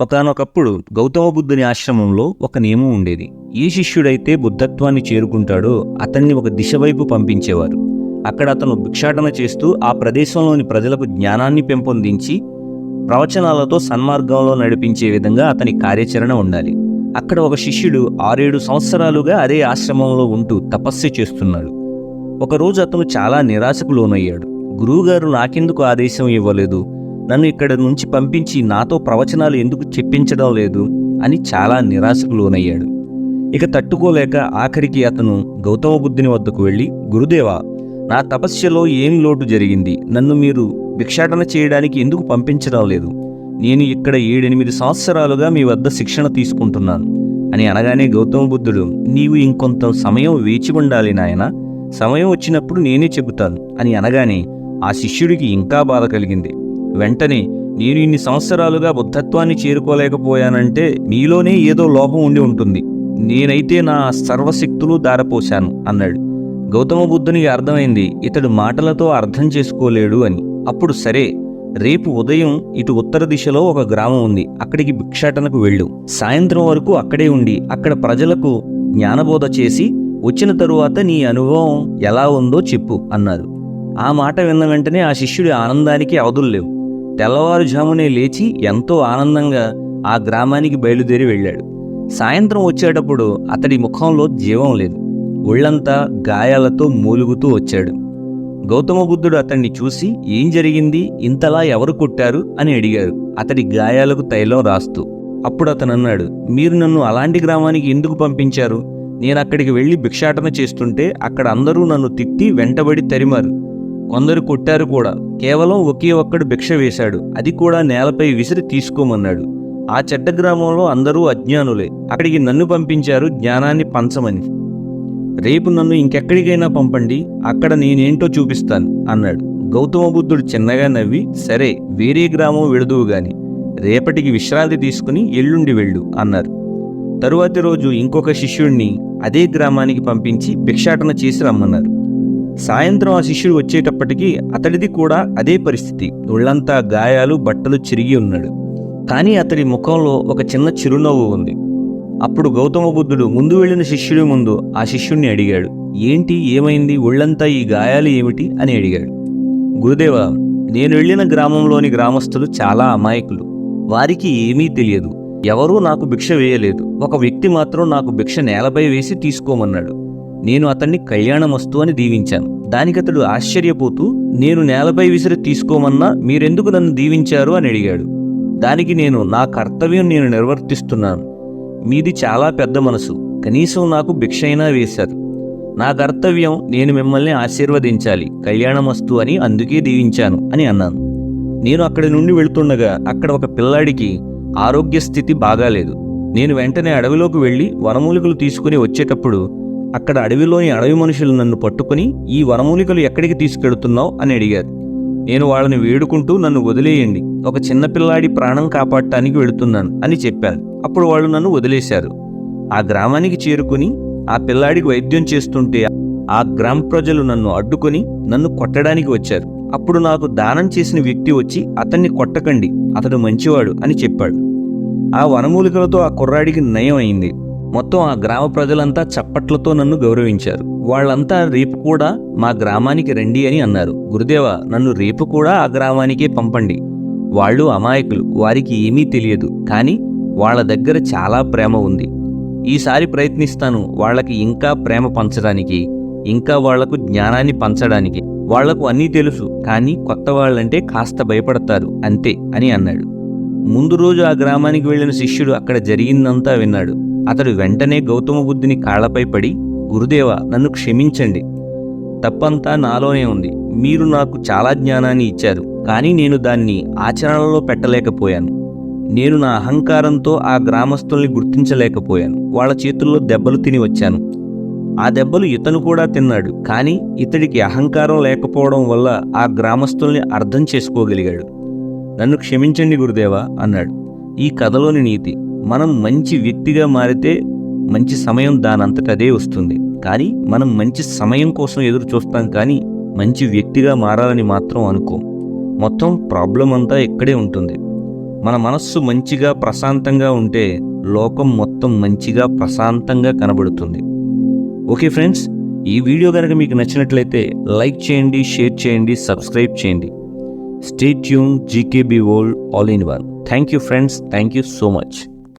ఒకనొకప్పుడు గౌతమ బుద్ధుని ఆశ్రమంలో ఒక నియమం ఉండేది. ఏ శిష్యుడైతే బుద్ధత్వాన్ని చేరుకుంటాడో అతన్ని ఒక దిశ వైపు పంపించేవారు. అక్కడ అతను భిక్షాటన చేస్తూ ఆ ప్రదేశంలోని ప్రజలకు జ్ఞానాన్ని పెంపొందించి ప్రవచనాలతో సన్మార్గంలో నడిపించే విధంగా అతని కార్యాచరణ ఉండాలి. అక్కడ ఒక శిష్యుడు ఆరేడు సంవత్సరాలుగా అదే ఆశ్రమంలో ఉంటూ తపస్సు చేస్తున్నాడు. ఒకరోజు అతను చాలా నిరాశకు లోనయ్యాడు. గురువుగారు నాకెందుకు ఆదేశం ఇవ్వలేదు? నన్ను ఇక్కడ నుంచి పంపించి నాతో ప్రవచనాలు ఎందుకు చెప్పించడం లేదు అని చాలా నిరాశకు లోనయ్యాడు. ఇక తట్టుకోలేక ఆఖరికి అతను గౌతమ బుద్ధుని వద్దకు వెళ్ళి గురుదేవా నా తపస్యలో ఏం లోటు జరిగింది? నన్ను మీరు భిక్షాటన చేయడానికి ఎందుకు పంపించడం లేదు? నేను ఇక్కడ ఏడెనిమిది సంవత్సరాలుగా మీ వద్ద శిక్షణ తీసుకుంటున్నాను. అని అనగానే గౌతమ బుద్ధుడు నీవు ఇంకొంత సమయం వేచి ఉండాలి నాయన. సమయం వచ్చినప్పుడు నేనే చెబుతాను. అని అనగానే ఆ శిష్యుడికి ఇంకా బాధ కలిగింది. వెంటనే నేను ఇన్ని సంవత్సరాలుగా బుద్ధత్వాన్ని చేరుకోలేకపోయానంటే మీలోనే ఏదో లోపం ఉండి ఉంటుంది. నేనైతే నా సర్వశక్తులు దారపోశాను అన్నాడు. గౌతమ బుద్ధునికి అర్థమైంది ఇతడు మాటలతో అర్థం చేసుకోలేడు అని. అప్పుడు సరే రేపు ఉదయం ఇటు ఉత్తర దిశలో ఒక గ్రామం ఉంది అక్కడికి భిక్షాటనకు వెళ్ళు. సాయంత్రం వరకు అక్కడే ఉండి అక్కడ ప్రజలకు జ్ఞానబోధ చేసి వచ్చిన తరువాత నీ అనుభవం ఎలా ఉందో చెప్పు అన్నారు ఆ మాట విన్న వెంటనే ఆ శిష్యుడి ఆనందానికి అవధుల్లేవు తెల్లవారుజామునే లేచి ఎంతో ఆనందంగా ఆ గ్రామానికి బయలుదేరి వెళ్ళాడు. సాయంత్రం వచ్చేటప్పుడు అతడి ముఖంలో జీవం లేదు. ఒళ్ళంతా గాయాలతో మూలుగుతూ వచ్చాడు. గౌతమ బుద్ధుడు అతన్ని చూసి ఏం జరిగింది? ఇంతలా ఎవరు కొట్టారు? అని అడిగారు. అతడి గాయాలకు తైలం రాస్తూ. అప్పుడు అతను అన్నాడు మీరు నన్ను అలాంటి గ్రామానికి ఎందుకు పంపించారు? నేను అక్కడికి వెళ్ళి భిక్షాటన చేస్తుంటే అక్కడ అందరూ నన్ను తిట్టి వెంటబడి తరిమారు. కొందరు కొట్టారు కూడా. కేవలం ఒకే ఒక్కడు భిక్ష వేశాడు. అది కూడా నేలపై విసిరి తీసుకోమన్నాడు. ఆ చెడ్డ గ్రామంలో అందరూ అజ్ఞానులే. అక్కడికి నన్ను పంపించారు జ్ఞానాన్ని పంచమని. రేపు నన్ను ఇంకెక్కడికైనా పంపండి. అక్కడ నేనేంటో చూపిస్తాను అన్నాడు. గౌతమ బుద్ధుడు చిన్నగా నవ్వి సరే వేరే గ్రామం విడదువు గాని. రేపటికి విశ్రాంతి తీసుకుని ఎల్లుండి వెళ్ళు అన్నారు. తరువాతి రోజు ఇంకొక శిష్యుణ్ణి అదే గ్రామానికి పంపించి భిక్షాటన చేసి రమ్మన్నారు. సాయంత్రం ఆ శిష్యుడు వచ్చేటప్పటికి అతడిది కూడా అదే పరిస్థితి. ఒళ్ళంతా గాయాలు బట్టలు చిరిగి ఉన్నాడు. కానీ అతడి ముఖంలో ఒక చిన్న చిరునవ్వు ఉంది. అప్పుడు గౌతమ బుద్ధుడు ముందు వెళ్ళిన శిష్యుడి ముందు ఆ శిష్యుణ్ణి అడిగాడు. ఏంటి? ఏమైంది? ఒళ్ళంతా ఈ గాయాలు ఏమిటి? అని అడిగాడు. గురుదేవ నేను వెళ్ళిన గ్రామంలోని గ్రామస్తులు చాలా అమాయకులు. వారికి ఏమీ తెలియదు. ఎవరూ నాకు భిక్ష వేయలేదు. ఒక వ్యక్తి మాత్రం నాకు భిక్ష నేలపై వేసి తీసుకోమన్నాడు. నేను అతన్ని కళ్యాణమస్తు అని దీవించాను. దానికతడు ఆశ్చర్యపోతూ నేను నేలపై విసిరి తీసుకోమన్నా మీరెందుకు నన్ను దీవించారు అని అడిగాడు. దానికి నేను నా కర్తవ్యం నేను నిర్వర్తిస్తున్నాను. మీది చాలా పెద్ద మనసు. కనీసం నాకు భిక్ష అయినా వేశారు. నా కర్తవ్యం నేను మిమ్మల్ని ఆశీర్వదించాలి. కళ్యాణమస్తు అని అందుకే దీవించాను అని అన్నాను. నేను అక్కడి నుండి వెళ్తుండగా అక్కడ ఒక పిల్లాడికి ఆరోగ్య స్థితి బాగాలేదు. నేను వెంటనే అడవిలోకి వెళ్ళి వనమూలికలు తీసుకుని వచ్చేటప్పుడు అక్కడ అడవిలోని అడవి మనుషులు నన్ను పట్టుకుని ఈ వనమూలికలు ఎక్కడికి తీసుకెడుతున్నావు అని అడిగారు. నేను వాళ్ళని వేడుకుంటూ నన్ను వదిలేయండి. ఒక చిన్న పిల్లాడి ప్రాణం కాపాడటానికి వెళుతున్నాను అని చెప్పాను. అప్పుడు వాళ్ళు నన్ను వదిలేశారు. ఆ గ్రామానికి చేరుకుని ఆ పిల్లాడికి వైద్యం చేస్తుంటే ఆ గ్రామ ప్రజలు నన్ను అడ్డుకొని నన్ను కొట్టడానికి వచ్చారు. అప్పుడు నాకు దానం చేసిన వ్యక్తి వచ్చి అతన్ని కొట్టకండి. అతడు మంచివాడు అని చెప్పాడు. ఆ వనమూలికలతో ఆ కుర్రాడికి నయం అయింది మొత్తం ఆ గ్రామ ప్రజలంతా చప్పట్లతో నన్ను గౌరవించారు. వాళ్ళంతా రేపు కూడా మా గ్రామానికి రండి అని అన్నారు. గురుదేవ నన్ను రేపు కూడా ఆ గ్రామానికే పంపండి. వాళ్ళు అమాయకులు వారికి ఏమీ తెలియదు. కానీ వాళ్ళ దగ్గర చాలా ప్రేమ ఉంది. ఈసారి ప్రయత్నిస్తాను వాళ్ళకి ఇంకా ప్రేమ పంచడానికి ఇంకా వాళ్ళకు జ్ఞానాన్ని పంచడానికి. వాళ్ళకు అన్నీ తెలుసు కానీ కొత్త వాళ్ళంటే కాస్త భయపడతారు అంతే అని అన్నాడు. ముందు రోజు ఆ గ్రామానికి వెళ్ళిన శిష్యుడు అక్కడ జరిగిందంతా విన్నాడు. అతడు వెంటనే గౌతమ బుద్ధుని కాళ్ళపై పడి గురుదేవ నన్ను క్షమించండి. తప్పంతా నాలోనే ఉంది. మీరు నాకు చాలా జ్ఞానాన్ని ఇచ్చారు. కానీ నేను దాన్ని ఆచరణలో పెట్టలేకపోయాను. నేను నా అహంకారంతో ఆ గ్రామస్తుల్ని గుర్తించలేకపోయాను. వాళ్ళ చేతుల్లో దెబ్బలు తిని వచ్చాను. ఆ దెబ్బలు ఇతను కూడా తిన్నాడు. కానీ ఇతడికి అహంకారం లేకపోవడం వల్ల ఆ గ్రామస్తుల్ని అర్థం చేసుకోగలిగాడు. నన్ను క్షమించండి గురుదేవా అన్నాడు. ఈ కథలోని నీతి. మనం మంచి వ్యక్తిగా మారితే మంచి సమయం దానంతటదే వస్తుంది. కానీ మనం మంచి సమయం కోసం ఎదురు చూస్తాం కానీ మంచి వ్యక్తిగా మారాలని మాత్రం అనుకో. మొత్తం ప్రాబ్లం అంతా ఇక్కడే ఉంటుంది. మన మనస్సు మంచిగా ప్రశాంతంగా ఉంటే లోకం మొత్తం మంచిగా ప్రశాంతంగా కనబడుతుంది. ఓకే ఫ్రెండ్స్ ఈ వీడియో కనుక మీకు నచ్చినట్లయితే లైక్ చేయండి షేర్ చేయండి సబ్స్క్రైబ్ చేయండి. Stay tune GKB world all in one. Thank you friends thank you so much.